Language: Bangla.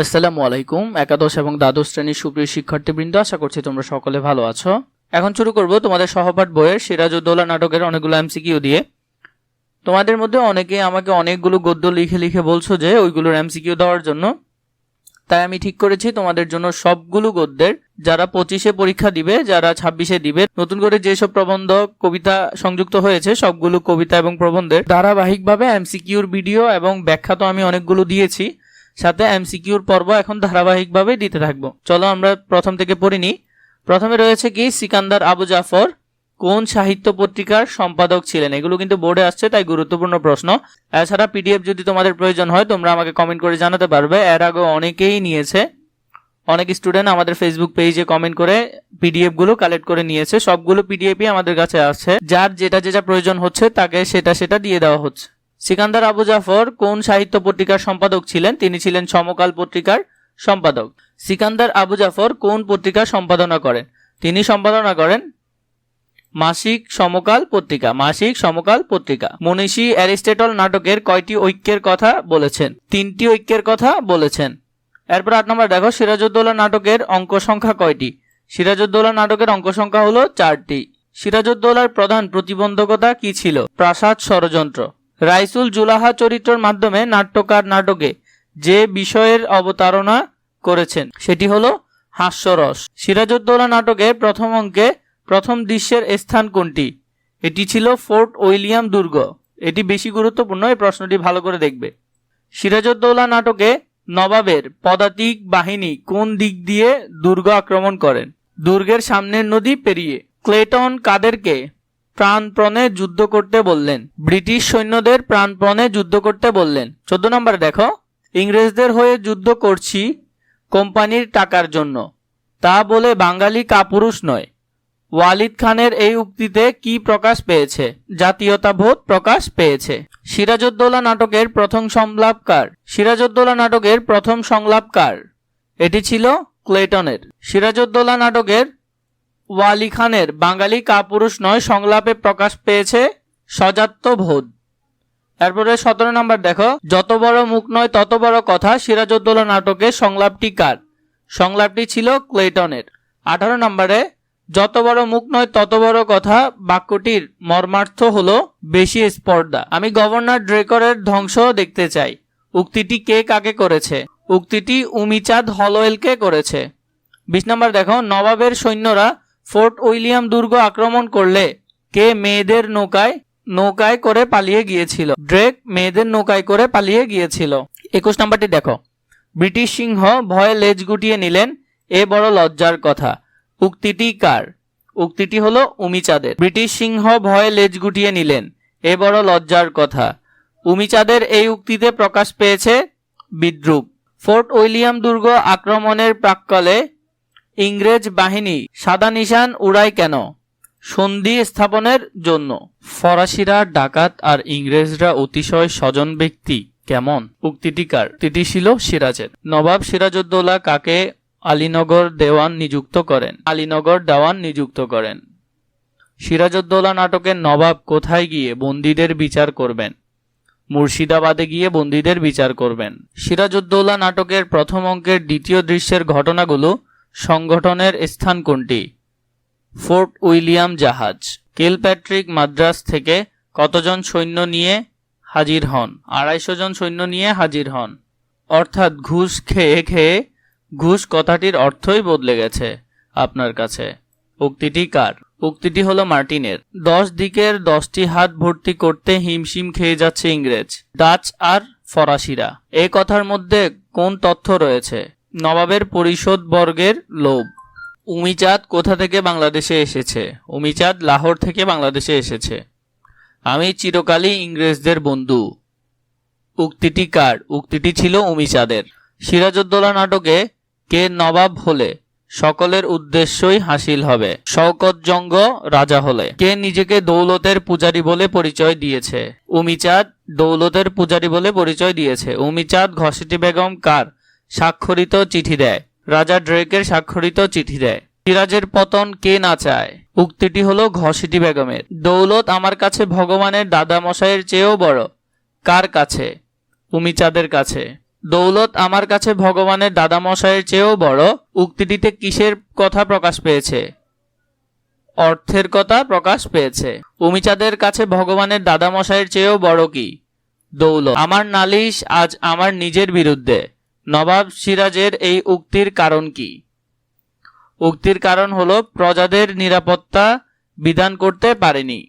আসসালামু আলাইকুম, একাদশ এবং দ্বাদশ শ্রেণির সুপ্রিয় শিক্ষার্থীবৃন্দ, আশা করছি তোমরা সকলে ভালো আছো। এখন শুরু করব তোমাদের সহপাঠ বইয়ের সিরাজউদ্দৌলা নাটকের অনেকগুলো এমসিকিউ দিয়ে। তোমাদের মধ্যে অনেকে আমাকে অনেকগুলো গদ্য লিখে লিখে বলছো যে ওইগুলোর এমসিকিউ দেওয়ার জন্য। তাই আমি ঠিক করেছি, তোমাদের জন্য সবগুলো গদ্যের যারা পঁচিশে পরীক্ষা দিবে, যারা ছাব্বিশে দিবে, নতুন করে যেসব প্রবন্ধ, কবিতা সংযুক্ত হয়েছে, সবগুলো কবিতা এবং প্রবন্ধের ধারাবাহিকভাবে এমসিকিউর ভিডিও এবং ব্যাখ্যা তো আমি অনেকগুলো দিয়েছি। সাথে এমসিকিউর পর্ব এখন ধারাবাহিকভাবে দিতে থাকব। চলো আমরা প্রথম থেকে পড়িনি প্রথমে রয়েছে কি, সিকান্দার আবু জাফর কোন সাহিত্য পত্রিকার সম্পাদক ছিলেন? এগুলো কিন্তু বোর্ডে আসছে, তাই গুরুত্বপূর্ণ প্রশ্ন। এছাড়া পিডিএফ যদি তোমাদের প্রয়োজন হয়, তোমরা আমাকে কমেন্ট করে জানাতে পারবে। এর আগে অনেকেই নিয়েছে। অনেক স্টুডেন্ট আমাদের ফেসবুক পেজে কমেন্ট করে পিডিএফগুলো কালেক্ট করে নিয়েছে। সবগুলো পিডিএফই আমাদের কাছে আছে। যার যেটা যেটা প্রয়োজন হচ্ছে, তাকে সেটা সেটা দিয়ে দেওয়া হচ্ছে। সিকান্দার আবু জাফর কোন সাহিত্য পত্রিকার সম্পাদক ছিলেন? তিনি ছিলেন সমকাল পত্রিকার সম্পাদক। সিকান্দার আবু জাফর কোন পত্রিকা সম্পাদনা করেন? তিনি সম্পাদনা করেন মাসিক সমকাল পত্রিকা, মাসিক সমকাল পত্রিকা। মনীষী অ্যারিস্টেটল নাটকের কয়টি ঐক্যের কথা বলেছেন? তিনটি ঐক্যের কথা বলেছেন। এরপর আট নম্বর দেখো, সিরাজউদ্দৌলা নাটকের অঙ্ক সংখ্যা কয়টি? সিরাজউদ্দৌলা নাটকের অঙ্ক সংখ্যা হলো চারটি। সিরাজউদ্দৌলার প্রধান প্রতিবন্ধকতা কি ছিল? প্রাসাদ ষড়যন্ত্র। রাইসুল জুলাহা চরিত্রের মাধ্যমে নাট্যকার নাটকে যে বিষয়ের অবতারণা করেছেন, সেটি হলো হাস্যরস। সিরাজউদ্দৌলা নাটকে প্রথম অঙ্কে প্রথম দৃশ্যের স্থান কোনটি? এটি ছিল ফোর্ট উইলিয়াম দুর্গ। এটি বেশি গুরুত্বপূর্ণ, এই প্রশ্নটি ভালো করে দেখবে। সিরাজউদ্দৌলা নাটকে নবাবের পদাতিক বাহিনী কোন দিক দিয়ে দুর্গ আক্রমণ করেন? দুর্গের সামনের নদী পেরিয়ে। ক্লেটন কাদেরকে প্রাণপণে যুদ্ধ করতে বললেন। ব্রিটিশ সৈন্যদের প্রাণপণে যুদ্ধ করতে বললেন। চোদ্দ নম্বর দেখো। ইংরেজদের হয়ে যুদ্ধ করছি কোম্পানির টাকার জন্য। তা বলে বাঙালি কাপুরুষ নয়। ওয়ালিদ খানের এই উক্তিতে কি প্রকাশ পেয়েছে? জাতীয়তাবোধ প্রকাশ পেয়েছে। সিরাজউদ্দৌলা নাটকের প্রথম সংলাপকার সিরাজউদ্দৌলা নাটকের প্রথম সংলাপকার এটি ছিল ক্লেটনের। সিরাজউদ্দৌলা নাটকের ওয়ালি খানের বাঙালি কাপুরুষ নয়, সংলাপে প্রকাশ পেয়েছে সজাত্যবোধ তারপরে সতেরো নম্বর দেখো, যত বড় মুখ নয়, তত বড় কথা, সিরাজউদ্দৌলা নাটকের সংলাপটি কার? সংলাপটি ছিল ক্লেটনের। আঠারো নম্বরে, যত বড় মুখ নয়, তত বড় কথা, বাক্যটির মর্মার্থ হলো বেশি স্পর্ধা। আমি গভর্নর ড্রেকরের ধ্বংস দেখতে চাই। উক্তিটি কে কাকে করেছে? উক্তিটি উমিচাঁদ হলওয়েলকে করেছে। বিশ নম্বর দেখো, নবাবের সৈন্যরা ফোর্ট উইলিয়াম দুর্গ আক্রমণ করলে কে মেয়েদের নৌকায় নৌকায় করে পালিয়ে গিয়েছিল? ড্রেক মেয়েদের নৌকায় করে পালিয়ে গিয়েছিল। একুশ নম্বরটি দেখো। ব্রিটিশ সিংহ ভয়ে লেজ গুটিয়ে নিলেন। এ বড় লজ্জার কথা। উক্তিটি কার? উক্তিটি হলো উমিচাঁদের। ব্রিটিশ সিংহ ভয়ে লেজ গুটিয়ে নিলেন। এ বড় লজ্জার কথা। উমিচাঁদের এই উক্তিতে প্রকাশ পেয়েছে বিদ্রুপ। ফোর্ট উইলিয়াম দুর্গ আক্রমণের প্রাক্কালে ইংরেজ বাহিনী সাদা নিশান উড়ায় কেন? সন্ধি স্থাপনের জন্য। ফরাসিরা, ডাকাত আর ইংরেজরা অতিশয় স্বজন ব্যক্তি। কেমন? উক্তিটিকার উক্তিটি ছিল সিরাজের। নবাব সিরাজউদ্দৌলা কাকে আলীনগর দেওয়ান নিযুক্ত করেন? আলীনগর দেওয়ান নিযুক্ত করেন। সিরাজউদ্দৌলা নাটকের নবাব কোথায় গিয়ে বন্দীদের বিচার করবেন? মুর্শিদাবাদে গিয়ে বন্দীদের বিচার করবেন। সিরাজউদ্দৌলা নাটকের প্রথম অঙ্কের দ্বিতীয় দৃশ্যের ঘটনাগুলো সংগঠনের স্থান কোনটি? ফোর্ট উইলিয়াম জাহাজ। কেলপ্যাট্রিক মাদ্রাস থেকে কতজন সৈন্য নিয়ে হাজির হন? আড়াইশো জন সৈন্য নিয়ে হাজির হন। অর্থাৎ ঘুষ খেয়ে খেয়ে, ঘুষ কথাটির অর্থই বদলে গেছে আপনার কাছে। উক্তিটি কার? উক্তিটি হলো মার্টিনের। দশ দিকের দশটি হাত ভর্তি করতে হিমশিম খেয়ে যাচ্ছে ইংরেজ, ডাচ আর ফরাসিরা। এ কথার মধ্যে কোন তথ্য রয়েছে? নবাবের পরিষদ বর্গের লোভ। উমিচাঁদ কোথা থেকে বাংলাদেশে এসেছে? উমিচাঁদ লাহোর থেকে বাংলাদেশে এসেছে। আমি চিরকালই ইংরেজদের বন্ধু। উক্তিটি কার? উক্তিটি ছিল উমিচাঁদের। সিরাজউদ্দৌলা নাটকে কে নবাব হলে সকলের উদ্দেশ্যই হাসিল হবে। শওকত জঙ্গ রাজা হলে কে নিজেকে দৌলতের পূজারী বলে পরিচয় দিয়েছে? উমিচাঁদ দৌলতের পূজারী বলে পরিচয় দিয়েছে। উমিচাঁদ ঘসেটি বেগম কার? স্বাক্ষরিত চিঠি দেয়। রাজা ড্রেকের স্বাক্ষরিত চিঠি দেয়। সিরাজের পতন কে না চায়? উক্তিটি হলো ঘসিটি বেগমের। দৌলত আমার কাছে ভগবানের দাদা মশাইয়ের চেয়েও বড়। কার কাছে? উমিচাঁদের কাছে। দৌলত আমার কাছে ভগবানের দাদামশাইয়ের চেয়েও বড়। উক্তিটিতে কিসের কথা প্রকাশ পেয়েছে? অর্থের কথা প্রকাশ পেয়েছে। উমিচাঁদের কাছে ভগবানের দাদামশাইয়ের চেয়েও বড় কি? দৌলত, আমার নালিশ আজ আমার নিজের বিরুদ্ধে। নবাব সিরাজের এই উক্তির কারণ কি? উক্তির কারণ হল প্রজাদের নিরাপত্তা বিধান করতে পারেনি।